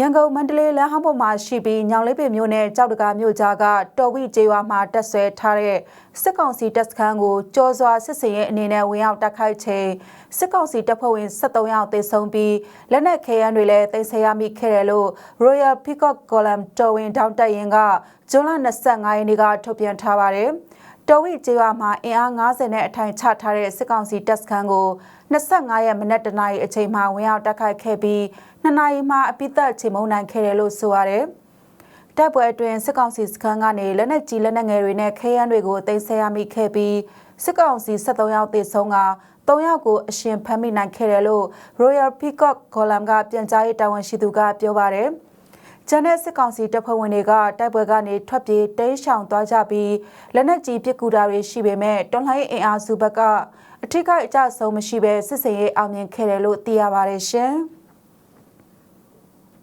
ရန်ကုန်မန္တလေးလမ်းဟောင်းပေါ်မှာရှိပြီးညောင်လေးပင်မြို့နယ်ကြောက်တကာမြို့ကြားကတော်ဝိကျေးရွာမှာတက်ဆွဲထားတဲ့စစ်ကောင်စီတပ်စခန်းကိုကြောစွာစစ်စင်ရဲ့အနေနဲ့ဝင်ရောက်တိုက်ခိုက်ချိန်စစ်ကောင်စီတပ်ဖွဲ့ဝင်73ယောက်သေဆုံးပြီးလက်နက်ခဲယမ်းတွေလည်းတင်ဆက်ရမိခဲ့တယ်လို့ Royal Peacock Column တော်ဝင်တောင်းတက်ရင်ကဇွန်လ25ရက်နေ့ကထုတ်ပြန်ထားပါတယ်။ တော်ဝိကျေးရွာမှာအင်အား90နဲ့အထိုင်ချထားတဲ့စစ်ကောင်စီတပ်စခန်းကို25ရက်မနက်တနာရီအချိန်မှာဝင်ရောက်တိုက်ခိုက်ခဲ့ပြီး2နာရီမှအပိသက်ချိန်မုံနိုင်ခဲ့တယ်လို့ဆိုရတယ်။တပ်ပွဲအတွင်းစစ်ကောင်စီစခန်းကနေလက်နက်ကြီးလက်နက်ငယ်တွေနဲ့ခဲယမ်းတွေကိုတင်ဆက်ရမိခဲ့ပြီးစစ်ကောင်စီ73ယောက်သေဆုံးက3ယောက်ကိုအရှင်ဖမ်းမိနိုင်ခဲ့တယ်လို့ Royal Peacock Column ကပြန်ကြားရေးတာဝန်ရှိသူကပြောပါတယ်။ ကျန်တဲ့စစ်ကောင်စီတပ်ဖွဲ့ဝင်တွေကတိုက်ပွဲကနေထွက်ပြေးတိမ်းရှောင်သွားကြပြီးလက်နက်ကြီးပစ်ကူတာတွေရှိပေမဲ့တွန်လှန်ရေးအင်အားစုဘက်ကအထိကိအကျဆုံးမရှိဘဲစစ်စင်ရေးအောင်မြင်ခဲ့တယ်လို့သိရပါတယ်ရှင်။